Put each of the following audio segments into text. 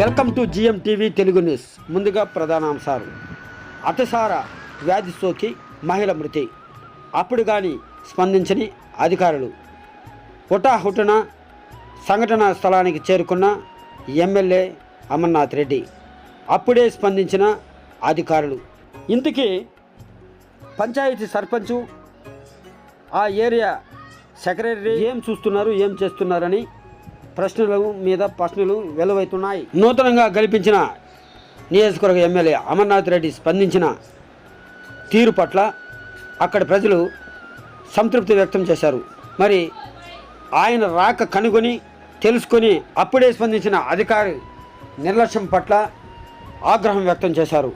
Welcome to GM TV Telugu news. ముందుగా ప్రధానాంశాలు. అతిసార వ్యాధి సోకి మహిళ మృతి. అప్పుడు కానీ స్పందించని అధికారులు. హుటాహుటున సంఘటన స్థలానికి చేరుకున్న ఎమ్మెల్యే అమర్నాథ్ రెడ్డి. అప్పుడే స్పందించిన అధికారులు. ఇంతకీ పంచాయతీ సర్పంచు ఆ ఏరియా సెక్రటరీ ఏం చూస్తున్నారు ఏం చేస్తున్నారని ప్రశ్నల మీద ప్రశ్నలు వెలువైతున్నాయి. నూతనంగా గెలిపించిన నియోజకవర్గ ఎమ్మెల్యే అమర్నాథ్ రెడ్డి స్పందించిన తీరు పట్ల అక్కడి ప్రజలు సంతృప్తి వ్యక్తం చేశారు. మరి ఆయన రాక కనుగొని తెలుసుకొని అప్పుడే స్పందించిన అధికారి నిర్లక్ష్యం పట్ల ఆగ్రహం వ్యక్తం చేశారు.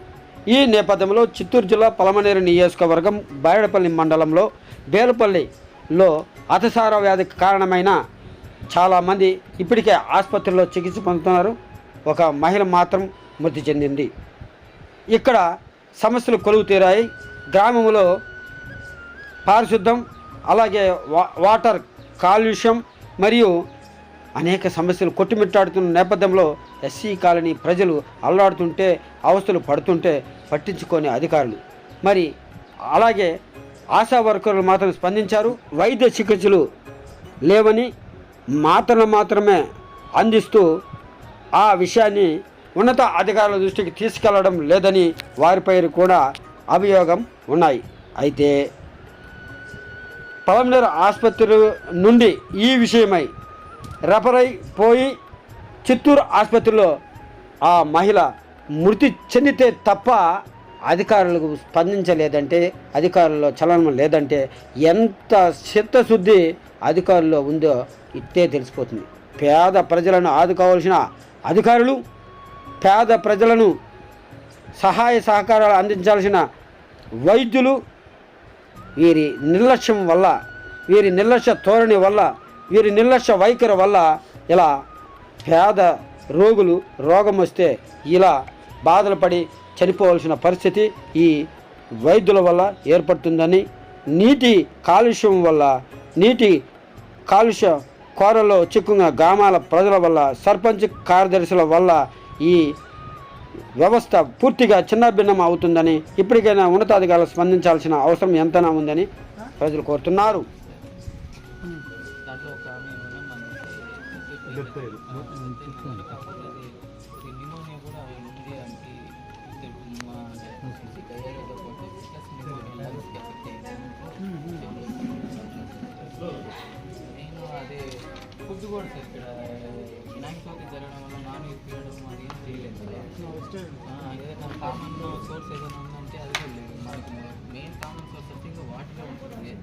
ఈ నేపథ్యంలో చిత్తూరు జిల్లా పలమనేరు నియోజకవర్గం బాయడపల్లి మండలంలో బేలపల్లిలో అతిసార వ్యాధికి కారణమైన చాలామంది ఇప్పటికే ఆసుపత్రిలో చికిత్స పొందుతున్నారు. ఒక మహిళ మాత్రం మృతి చెందింది. ఇక్కడ సమస్యలు కొలువు తీరాయి. గ్రామంలో పారిశుద్ధం అలాగే వా వాటర్ కాలుష్యం మరియు అనేక సమస్యలు కొట్టుమిట్టాడుతున్న నేపథ్యంలో ఎస్సీ కాలనీ ప్రజలు అల్లాడుతుంటే అవస్థలు పడుతుంటే పట్టించుకోని అధికారులు. మరి అలాగే ఆశా వర్కర్లు మాత్రం స్పందించారు. వైద్య చికిత్సలు లేవని మాత్రను మాత్రమే అందిస్తూ ఆ విషయాన్ని ఉన్నత అధికారుల దృష్టికి తీసుకెళ్ళడం లేదని వారిపై కూడా అభియోగం ఉన్నాయి. అయితే పలమనేరు ఆసుపత్రి నుండి ఈ విషయమై రెఫరై పోయి చిత్తూరు ఆసుపత్రిలో ఆ మహిళ మృతి చెందితే తప్ప అధికారులకు స్పందించలేదంటే అధికారుల్లో చలనం లేదంటే ఎంత చిత్తశుద్ధి అధికారుల్లో ఉందో ఇట్టే తెలిసిపోతుంది. పేద ప్రజలను ఆదుకోవాల్సిన అధికారులు పేద ప్రజలను సహాయ సహకారాలు అందించాల్సిన వైద్యులు వీరి నిర్లక్ష్యం వల్ల వీరి నిర్లక్ష్య ధోరణి వల్ల వీరి నిర్లక్ష్య వైఖరి వల్ల ఇలా పేద రోగులు రోగం వస్తే ఇలా బాధలు పడి చనిపోవాల్సిన పరిస్థితి ఈ వైద్యుల వల్ల ఏర్పడుతుందని నీటి కాలుష్యం వల్ల నీటి కాలుష్య కోరల్లో చిక్కుగా గ్రామాల ప్రజల వల్ల సర్పంచ్ కార్యదర్శుల వల్ల ఈ వ్యవస్థ పూర్తిగా చిన్నభిన్నం అవుతుందని ఇప్పటికైనా ఉన్నతాధికారులు స్పందించాల్సిన అవసరం ఎంతనా ఉందని ప్రజలు కోరుతున్నారు. దాంట్లో ఒక ఫుడ్ కూడా సార్ ఇక్కడ వినాయక చవితి జరగడం వల్ల నాన్ వెజ్ తినడం అది ఏం చేయలేదు ఏదైనా కామన్ సోర్స్ ఏదైనా ఉందంటే అది కూడా లేదు. మనకి మెయిన్ కామన్ సోర్స్ వచ్చి ఇంకా వాటరే ఉంటుంది.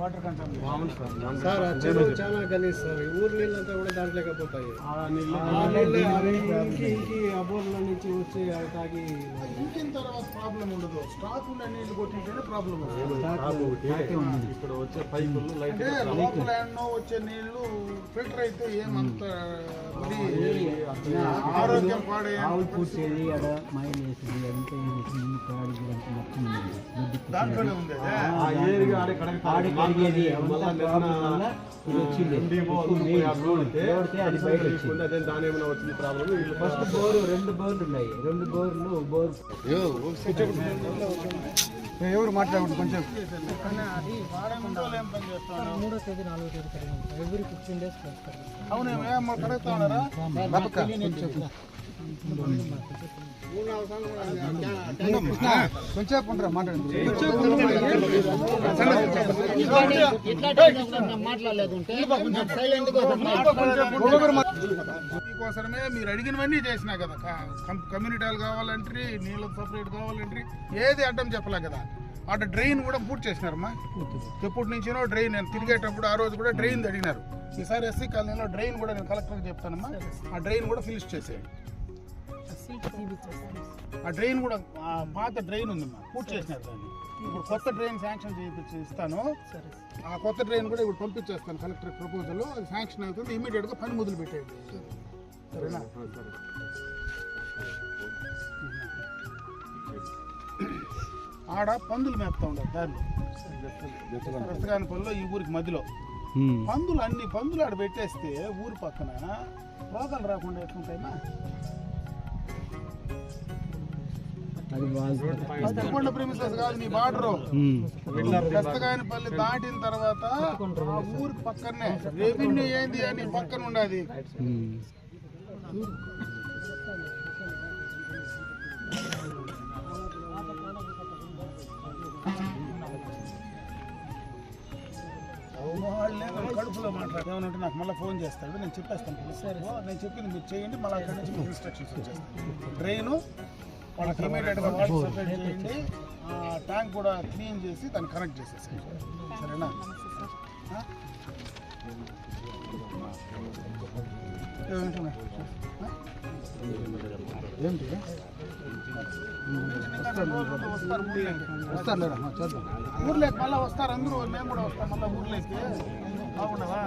వాటర్ కంట్రోల్ సార్ ఆ చెరువు చాలా గలీజ్ సార్. ఊరు నీళ్ళంతా కూడా దాంట్లోకి పోతాయి. ఆ నీళ్ళే అవి ఇంకి ఇంకి ఆ బోర్ల నుంచి వచ్చి తాగి ఇంకిన తర్వాత ప్రాబ్లం ఉండదు. స్టాక్ ఉన్న నీళ్ళు కొట్టింటేనే ప్రాబ్లం ఇక్కడ వచ్చే పైపులు లైట్ లోపల ఎన్నో వచ్చే నీళ్ళు ఫిల్టర్ అయితే ఏమంత ఆరోగ్యం పాడే ఆవులు వేసేది అంతా మొత్తం. దాంట్లోనే ఉంది ఆడే కడిగేది వచ్చింది. అది బయట వచ్చింది. ఫస్ట్ బోరు రెండు బోర్లు ఉన్నాయి. రెండు బోర్లు బోర్. ఎవరు మాట్లాడకూడదు కొంచెం. మూడో తేదీ నాలుగో తేదీ కలిగి ఎవ్రీ ఫిఫ్టీన్ డేస్ కలుస్తారు అవును ఏమో కడుగుతా ఉన్నారా? బతుక. కొంచెం ఉండరా మాట్లాడండి. మీరు అడిగినవన్నీ చేసినా కదా. కమ్- కమ్యూనిటీలు కావాలంటే నీళ్ళు సపరేట్ కావాలంటే ఏది అడ్డం చెప్పలే కదా. అటు డ్రైన్ కూడా పూర్తి చేసినారమ్మా. ఎప్పటి నుంచినో డ్రైన్ నేను తిరిగేటప్పుడు ఆ రోజు కూడా డ్రైన్ అడిగినారు ఈసారి ఎస్సీ కాలనీలో డ్రైన్ కూడా నేను కలెక్టర్కి చెప్తానమ్మా. ఆ డ్రైన్ కూడా ఫినిష్ చేసేయండి. ఆ డ్రైన్ కూడా పాత డ్రైన్ ఉందమ్మా. పూర్తి చేసినారు దాన్ని. ఇప్పుడు కొత్త డ్రైన్ శాంక్షన్ చేయించి ఇస్తాను. ఆ కొత్త డ్రైన్ కూడా ఇప్పుడు పంపించేస్తాను కలెక్టర్ ప్రపోజల్ అది శాంక్షన్ అవుతుంది ఇమీడియట్గా పని మొదలు పెట్టేయండి సరేనా? ఆడ పందులు మేపుతా ఉండదు దారిలో. రస్తగాని పనిలో ఈ ఊరికి మధ్యలో. పందులు అన్ని పందులు ఆడ పెట్టేస్తే ఊరి పక్కన రోగాలు రాకుండా ఎట్లుంటాయమ్మా? కొండ ప్రిమిసెస్ కాదు నీ బార్డర్. దస్తగాయనపల్లి దాటిన తర్వాత ఊరి పక్కనే రెవెన్యూ ఏంది అని పక్కన ఉండదు. కడుపులో మాట్లాడితే ఏమనంటే నాకు మళ్ళీ ఫోన్ చేస్తాడు నేను చెప్పేస్తాను. సరే నేను చెప్పింది మీరు చేయండి. మళ్ళీ అక్కడి నుంచి మీకు ఇన్స్ట్రక్షన్స్ వచ్చేస్తాను ట్రైను వాళ్ళకి ఇమీడియట్గా వాటర్ సప్లై చేయండి. ఆ ట్యాంక్ కూడా క్లీన్ చేసి దాన్ని కనెక్ట్ చేసేసి సరేనా? ఏంటి? వస్తారు లేరా? చేద్దాం ఊర్లోకి మళ్ళీ వస్తారు అందరూ మేము కూడా వస్తాం మళ్ళీ ఊర్లోకి. బాగున్నావా?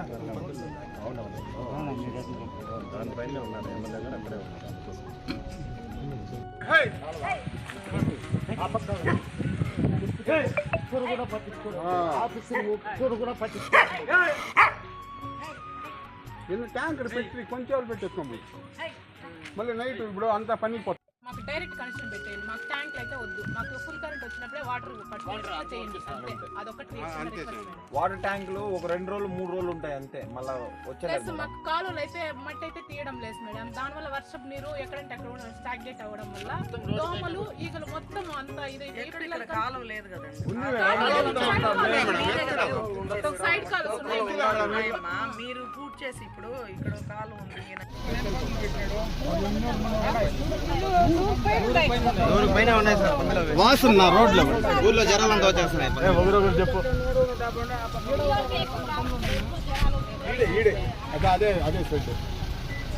ఎన్ని ట్యాంకర్ పెట్టి కొంచెం పెట్టేసుకోండి. మళ్ళీ నైట్ ఇప్పుడు అంతా పని కనెక్షన్ పెట్టేయండి మాకు ట్యాంక్ అయితే వద్దు మాకు ఫుల్ కరెంట్ వచ్చినప్పుడే వాటర్ పట్టుకుంటే చేయండి అంతే అదొకటి వాటర్ ట్యాంకులు ఒక రెండు రోజులు మూడు రోజులు ఉంటాయి అంతే మళ్ళా వచ్చే ప్లస్ మాకు కాలువలు అయితే మట్టి అయితే తీయడం లేదు మేడం దానివల్ల వర్షపు నీరు ఎక్కడంటే అక్కడ స్టాగ్నేట్ అవ్వడం వల్ల దోమలు ఈగలు మొత్తం అంతా ఇది కాలువ లేదు సైడ్ కాలువలు ఉన్నాయి మీరు పూర్తి చేసి ఇప్పుడు ఇక్కడ కాలం ఉంది వాసన నా రోడ్లో. ఊర్లో జనాలంతా వచ్చేస్తున్నాయి. చెప్పు. అదే అదే సెట్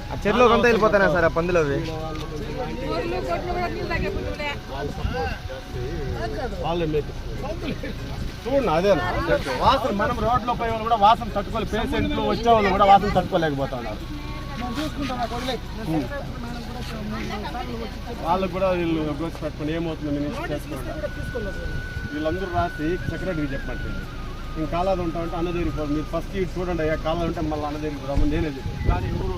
ఆ చెరువులోకి అంతా వెళ్ళిపోతానే సార్ ఆ పందులు అవి. చూడండి అదే వాసన మనం రోడ్లో పోయే వాళ్ళు కూడా వాసన తట్టుకోలే. పేషెంట్లు వచ్చే వాళ్ళు కూడా వాసన తట్టుకోలేకపోతా ఉన్నారు వాళ్ళకు కూడా వీళ్ళు గోచి పెట్టుకుని ఏమవుతుంది నేను చేసుకుంటా వీళ్ళందరూ రాసి సెక్రటరీకి చెప్పమంటుంది. నేను కాలాది ఉంటా ఉంటే అన్న దగ్గరికి పోదు. మీరు ఫస్ట్ ఇటు చూడండి అయ్యా కాలాది ఉంటే మళ్ళీ అన్న దగ్గరికి రామని నేనే చెప్పాను. కానీ ఎవరు.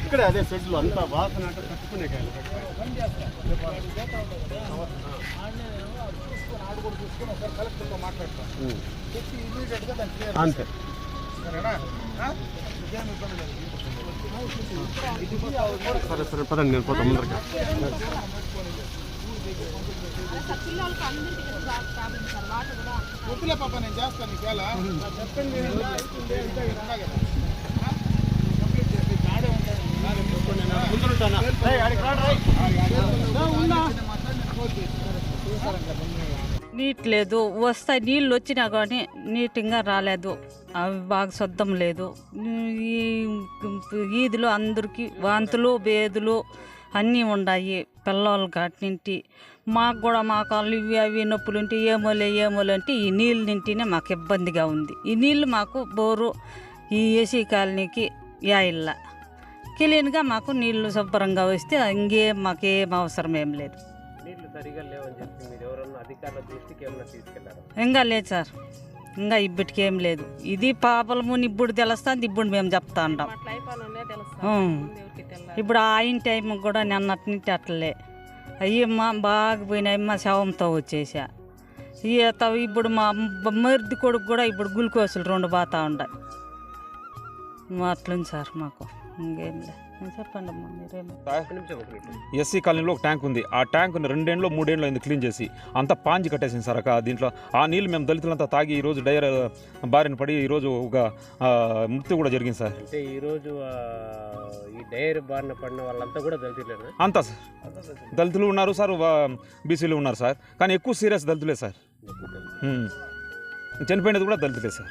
ఇక్కడే అదే షెడ్లు అంతా వాసన అంటే తట్టుకునే కాయలు అంతే. సరే సరే పదండి నేను పోతాం ముందరకి పిల్లలకి అందరికీ ప్రాబ్లం సార్ వాటర్ కూడా వద్దులే పాప నేను చేస్తాను నీకేలా చెప్పండి ముందుంటానా నీట్ లేదు వస్తాయి నీళ్ళు వచ్చినా కానీ నీట్గా రాలేదు. అవి బాగా శుద్ధం లేదు. ఈ అందరికీ వాంతులు బేదులు అన్నీ ఉన్నాయి పిల్లలు కాటినింటి మాకు కూడా మా కాళ్ళు ఇవి అవి నొప్పులు ఉంటే ఏమోలే ఏమోలే అంటే ఈ నీళ్ళు నింటినే మాకు ఇబ్బందిగా ఉంది. ఈ నీళ్ళు మాకు బోరు ఈ ఏసీ కాలనీకి యా క్లీన్గా మాకు నీళ్ళు శుభ్రంగా వస్తే ఇంకేం మాకేం అవసరం ఏం లేదు. నీళ్ళు సరిగా లేవని చెప్పి మీరు ఎవరన్నా అధికారుల దృష్టికి ఏమన్నా తీసుకెళ్ళారా? ఇంకా లేదు సార్. ఇంకా ఇప్పటికి ఏం లేదు. ఇది పాపలము ఇప్పుడు తెలుస్తుంది ఇప్పుడు మేము చెప్తా ఉంటాం ఇప్పుడు ఆయన టైం కూడా నిన్నటి నుంచి అట్లే. అయ్యమ్మ బాగా పోయినాయమ్మ శవంతో వచ్చేసా. ఈత ఇప్పుడు మా మరిది కొడుకు కూడా ఇప్పుడు గ్లూకోజులు రెండు బాతా ఉన్నాయి అట్లుంది సార్ మాకు. ఇంకేం లేదు. ఎస్సీ కాలనీలో ఒక ట్యాంక్ ఉంది. ఆ ట్యాంక్ని రెండేళ్ళు మూడేళ్ళు అయింది క్లీన్ చేసి అంతా పాంచి కట్టేసింది సార్ అక్క. దీంట్లో ఆ నీళ్ళు మేము దళితులంతా తాగి ఈరోజు డైర్ బారిన పడి ఈరోజు ఒక మృత్యు కూడా జరిగింది సార్. అంటే ఈ రోజు ఆ, ఈ డైరీ బారిన పడిన వాళ్ళంతా కూడా దళితులేనా? అంతా సార్. దళితులు ఉన్నారు సార్ బీసీలు ఉన్నారు సార్. కానీ ఎక్కువ సీరియస్ దళితులే సార్. చనిపోయినది కూడా దళితులే సార్.